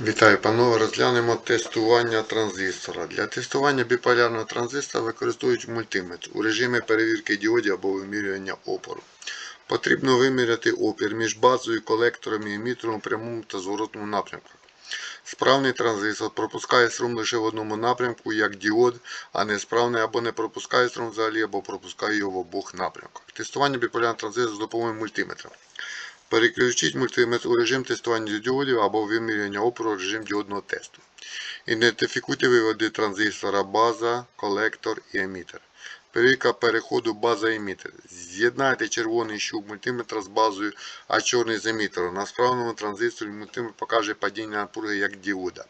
Вітаю, панове. Розглянемо тестування транзистора. Для тестування біполярного транзистора використовують мультиметр у режимі перевірки діодів або вимірювання опору. Потрібно виміряти опір між базою, колектором і емітером у прямому та зворотному напрямках. Справний транзистор пропускає струм лише в одному напрямку, як діод, а несправний або не пропускає струм взагалі, або пропускає його в обох напрямках. Тестування біполярного транзистора з допомогою мультиметра. Переключіть мультиметр у режим тестування діодів або вимірювання опору режим діодного тесту. Ідентифікуйте виводи транзистора база, колектор і емітер. Перевірка переходу база-емітер. З'єднайте червоний щуп мультиметра з базою, а чорний з емітером. На справному транзисторі мультиметр покаже падіння напруги як діода.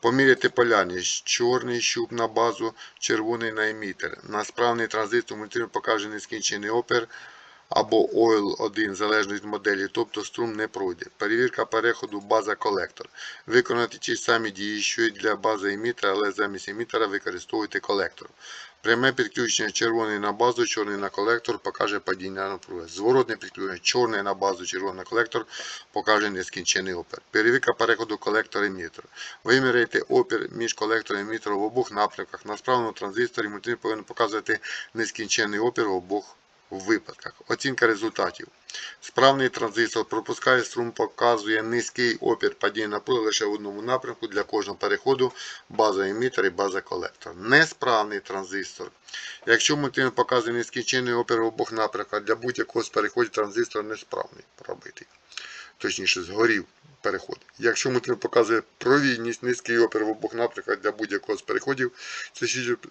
Поміряйте полярність. Чорний щуп на базу, червоний на емітер. На справний транзистор мультиметр покаже нескінчений опір або oil 1 залежно від моделі, тобто струм не пройде. Перевірка переходу база-колектор. Виконати ті самі дії, що і для бази емітера, але замість емітера використовуйте колектор. Пряме підключення червоний на базу, чорний на колектор покаже падіння напруги. Зворотне підключення чорний на базу, червоний на колектор покаже нескінчений опір. Перевірка переходу колектор емітер. Виміряйте опір між колектором і емітером в обох напрямках. На справному транзисторі мультиметр повинен показувати нескінчений опір в обох випадках. Оцінка результатів. Справний транзистор пропускає струм, показує низький опір падіння напруги лише в одному напрямку для кожного переходу база емітер і база колектор. Несправний транзистор. Якщо мультиметр показує нескінчений опір в обох напрямках, для будь-якого з переходів транзистор несправний пробитий. Точніше, згорів переход. Якщо мультиметр показує провідність, низький опір в обох напрямках для будь-якого з переходів, це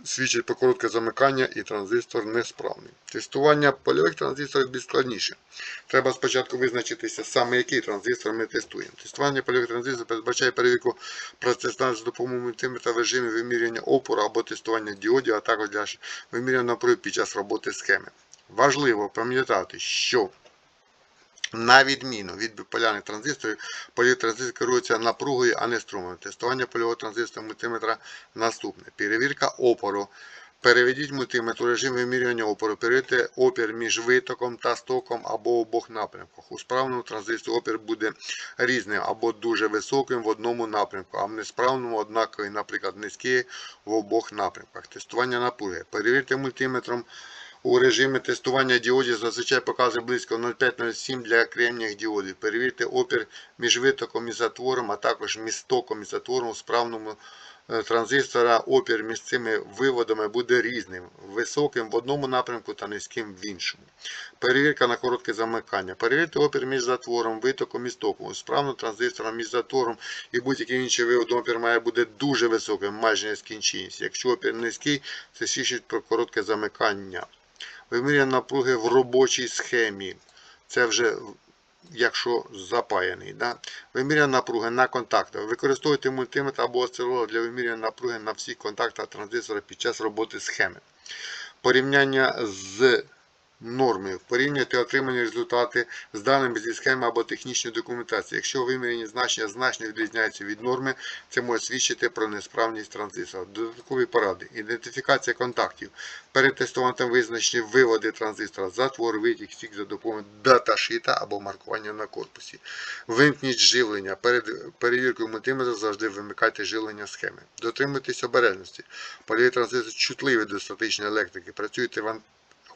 свідчить- про коротке замикання і транзистор несправний. Тестування польових транзисторів більш складніше. Треба спочатку визначитися саме який транзистор ми тестуємо. Тестування польових транзисторів передбачає перевірку процесу з допомогою мультиметра в режимі вимірювання опору або тестування діодів, а також для вимірювання напруги під час роботи схеми. Важливо пам'ятати, що на відміну від біполярних транзисторів, польові транзистори керуються напругою, а не струмом. Тестування польового транзистора мультиметра наступне. Перевірка опору. Переведіть мультиметр у режим вимірювання опору. Перевірте опір між витоком та стоком або в обох напрямках. У справному транзисторі опір буде різним або дуже високим в одному напрямку, а в несправному однаковий, наприклад, низький в обох напрямках. Тестування напруги. Перевірте мультиметром у режимі тестування діодів зазвичай показує близько 0,5-0,7 для кремніх діодів. Перевірте опір між витоком і затвором, а також між током і затвором у справному транзистора. Опір між цими виводами буде різним, високим в одному напрямку та низьким в іншому. Перевірка на коротке замикання. Перевірте опір між затвором, витоком і стоком. У справному транзистора між затвором і будь-яким іншим виводом опір має бути дуже високим, майже нескінченність. Якщо опір низький, це свідчить про коротке замикання. Вимірювання напруги в робочій схемі. Це вже якщо запаяний. Да? Вимірювання напруги на контактах. Використовуйте мультиметр або осцилограф для вимірювання напруги на всіх контактах транзистора під час роботи схеми. Порівняння з нормою. Порівнюйте отримані результати з даними зі схеми або технічної документації. Якщо вимірені значення значно відрізняються від норми, це може свідчити про несправність транзистора. Додаткові поради. Ідентифікація контактів. Перед тестуванням визначені виводи транзистора, затвор, витік, стік за допомогою даташита або маркування на корпусі. Вимкніть живлення. Перед перевіркою мультиметра завжди вимикайте живлення схеми. Дотримуйтесь обережності. Польові транзистори чутливі до статичної електрики. Працюйте в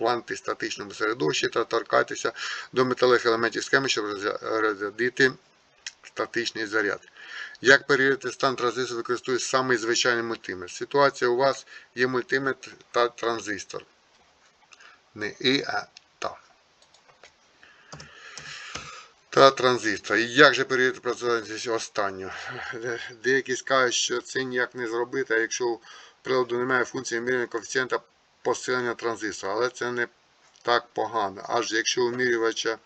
в антистатичному середовищі та торкайтеся до металевих елементів схеми, щоб розрядити статичний заряд. Як перевірити стан транзистору, використовує самий звичайний мультиметр. Ситуація у вас є мультиметр та транзистор. Не і, а та. Та транзистор. І як же перевірити працювання останнього? Деякі скажуть, що це ніяк не зробити, а якщо у приладу немає функції вимірювання коефіцієнта посилення транзистора, але це не так погано. Аж якщо у вимірювача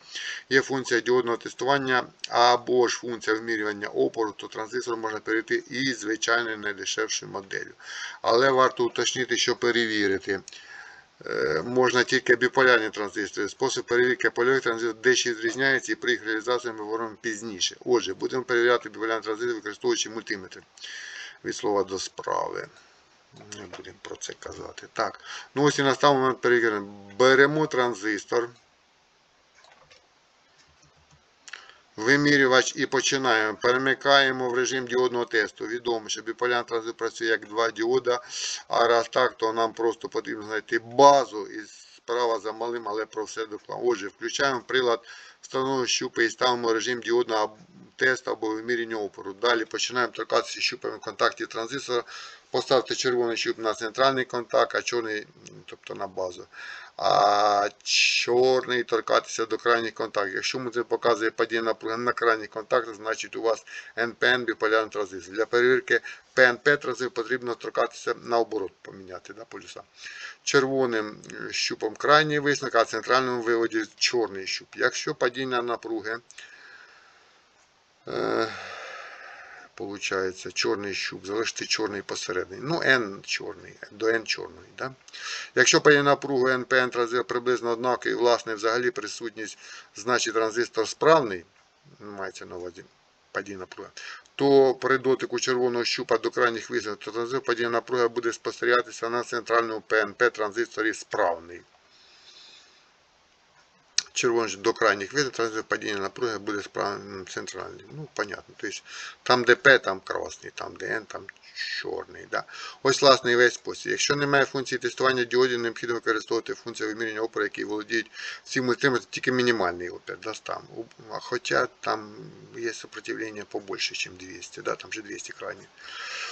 є функція діодного тестування або ж функція вимірювання опору, то транзистор можна перейти і звичайною найдешевшою моделлю. Але варто уточнити, що перевірити. е, Можна тільки біполярні транзистори. Спосіб перевірки польових транзисторів дещо відрізняється і при їх реалізації ми говоримо пізніше. Отже, будемо перевіряти біполярні транзистори, використовуючи мультиметри. Від слова до справи. Не будемо про це казати. Так. Ну ось і настав момент перевірки. Беремо транзистор. Вимірювач і починаємо. Перемикаємо в режим діодного тесту. Відомо, що біполярний транзистор працює як два діода, а раз так, то нам просто потрібно знайти базу і справа за малим, але про все докладно. Отже, включаємо прилад, встановлюємо щупи і ставимо режим діодного тесту або вимірювання опору. Далі починаємо торкатися щупами в контакті транзистора. Поставте червоний щуп на центральний контакт, а чорний, тобто на базу. А чорний торкатися до крайніх контактів. Якщо музей показує падіння напруги на крайніх контактах, значить у вас НПН біполярний транзистор. Для перевірки ПНП транзистор потрібно торкатися наоборот, поміняти да, полюса. Червоним е, щупом крайній висновок, а центральному виводі чорний щуп. Якщо падіння напруги е, Получається, чорний щуп, залишити чорний посередині. Ну, N чорний, до N чорної. Да? Якщо падіння напругу NPN транзистор приблизно однаковий, і, власне, взагалі присутність, значить транзистор справний, мається на увазі падіння напруги, то при дотику червоного щупа до крайніх висновків, то транзистор падіння напруги буде спостерігатися на центральному ПНП транзисторі справний. Червоний до крайніх видів, транзистор падіння напруги буде справним центральним. Ну, понятно. Тобто, там де П, там красний, там де N, там чорний. Да? Ось, власне, і весь спосіб. Якщо немає функції тестування діодів, необхідно використовувати функцію виміряння опору, які володіють всім мультиметром, тільки мінімальний опір. Да, там. Хоча там є сопротивлення побольше, ніж 200, да? там же 200 крайніх.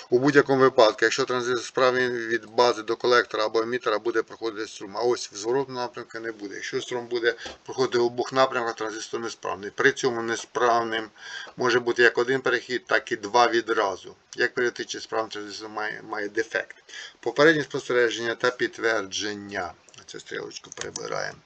У будь-якому випадку, якщо транзистор справний від бази до колектора або емітера буде проходити струм, а ось в зворотному напрямку не буде. Якщо струм буде проходити в обох напрямках, транзистор несправний. При цьому несправним може бути як один перехід, так і два відразу. Як перейти чи справний транзистор має, має дефект. Попереднє спостереження та підтвердження. Цю стрілочку прибираємо.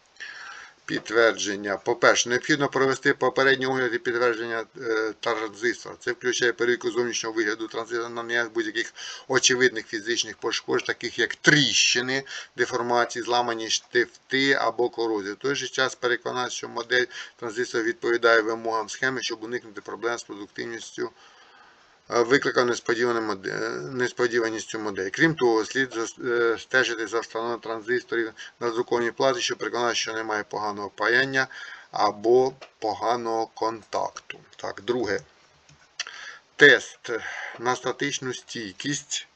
Підтвердження. По-перше, необхідно провести попередній огляд і підтвердження е, транзистора. Це включає перевірку зовнішнього вигляду транзистора на наявність будь-яких очевидних фізичних пошкоджень, таких як тріщини, деформації, зламані штифти або корозія. В той же час переконати, що модель транзистора відповідає вимогам схеми, щоб уникнути проблем з продуктивністю викликав несподіваністю моделі. Крім того, слід е, стежити за встановленням транзисторів на друкованій платі, що переконає, що немає поганого паяння або поганого контакту. Так, друге. Тест на статичну стійкість.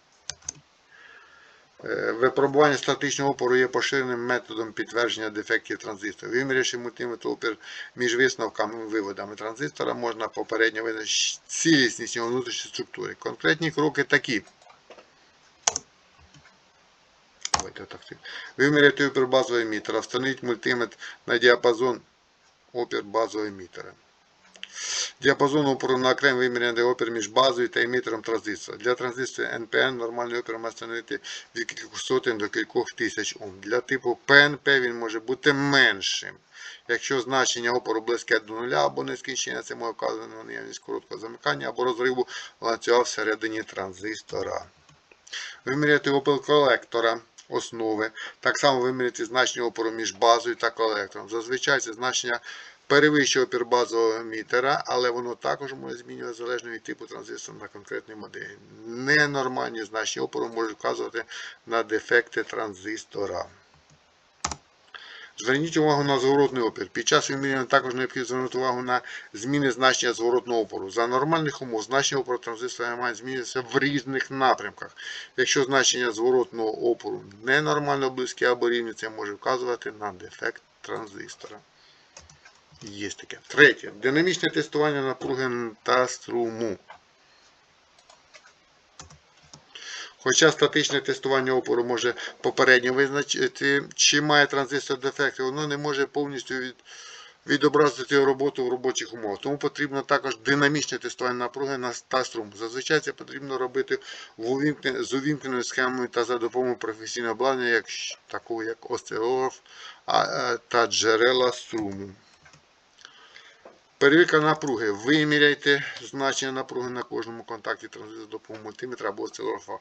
Е, Випробування статичного опору є поширеним методом підтвердження дефектів транзистора. Вимірявши мультиметр опір між висновками і виводами транзистора, можна попередньо визначити цілісність його внутрішньої структури. Конкретні кроки такі. Виміряти опір базового емітера, встановіть мультиметр на діапазон опір базового емітера. Діапазон опору на окремо виміряний опір між базою та емітером транзистора. Для транзистора NPN нормальний опір має становити від кількох сотень до кількох тисяч Ом. Для типу PNP він може бути меншим. Якщо значення опору близьке до нуля або нескінчення, це може вказувати на наявність короткого замикання або розриву ланцюга всередині транзистора. Виміряти опір колектора основи. Так само виміряти значення опору між базою та колектором. Зазвичай це значення перевищує опір базового емітера, але воно також може змінювати залежно від типу транзистора на конкретній моделі. Ненормальні значення опору можуть вказувати на дефекти транзистора. Зверніть увагу на зворотний опір. Під час вимірювання також необхідно звернути увагу на зміни значення зворотного опору. За нормальних умов значення опору транзистора має змінюватися в різних напрямках. Якщо значення зворотного опору ненормально близьке або рівні, це може вказувати на дефект транзистора. Є таке. Третє. Динамічне тестування напруги та струму. Хоча статичне тестування опору може попередньо визначити, чи має транзистор дефекти, воно не може повністю від, відобразити роботу в робочих умовах. Тому потрібно також динамічне тестування напруги на та струму. Зазвичай це потрібно робити в увімкне- з увімкненою схемою та за допомогою професійного обладнання, як, такого як осцилограф е, та джерела струму. Перевірка напруги. Виміряйте значення напруги на кожному контакті транзистора допомогу мультиметра або осцилографа.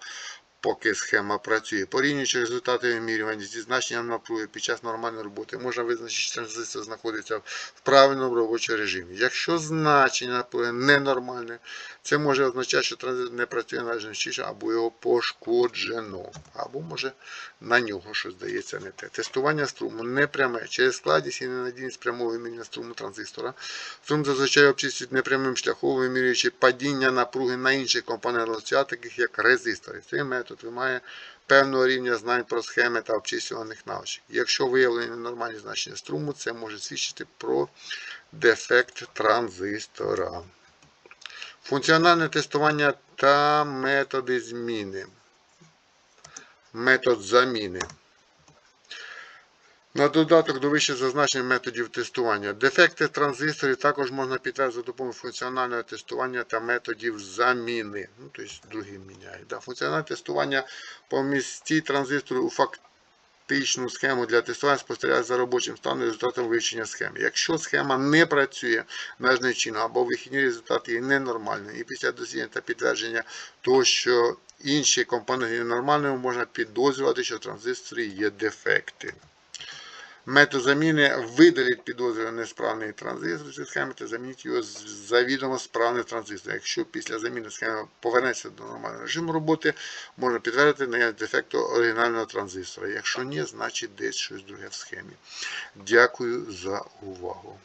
Поки схема працює. Порівнюючи результати вимірювання зі значенням напруги під час нормальної роботи, можна визначити, що транзистор знаходиться в правильному робочому режимі. Якщо значення напруги ненормальне, це може означати, що транзистор не працює належним чином, або його пошкоджено, або може на нього щось здається не те. Тестування струму непряме. Через складність і ненадійність прямого вимірювання струму транзистора. Струм зазвичай обчислюють непрямим шляхом, вимірюючи падіння напруги на інших компонентах осцилятора, таких як резистори. Метод вимагає певного рівня знань про схеми та обчислюваних навичок. Якщо виявлені нормальні значення струму, це може свідчити про дефект транзистора. Функціональне тестування та методи зміни. Метод заміни. На додаток до вище зазначених методів тестування. Дефекти транзисторів також можна підтвердити за допомогою функціонального тестування та методів заміни. Ну, тобто другі міняють. Да. Функціональне тестування помістіть транзистору у фактичну схему для тестування спостерігає за робочим станом і результатом вивчення схеми. Якщо схема не працює належним чином або вихідні результати є ненормальними, і після дослідження та підтвердження того, що інші компоненти є нормальними, можна підозрювати, що в транзисторі є дефекти. Метод заміни видаліть підозрюваний несправний транзистор зі схеми та замініть його з завідомо справним транзистором. Якщо після заміни схеми повернеться до нормального режиму роботи, можна підтвердити наявність дефекту оригінального транзистора. Якщо ні, значить десь щось друге в схемі. Дякую за увагу.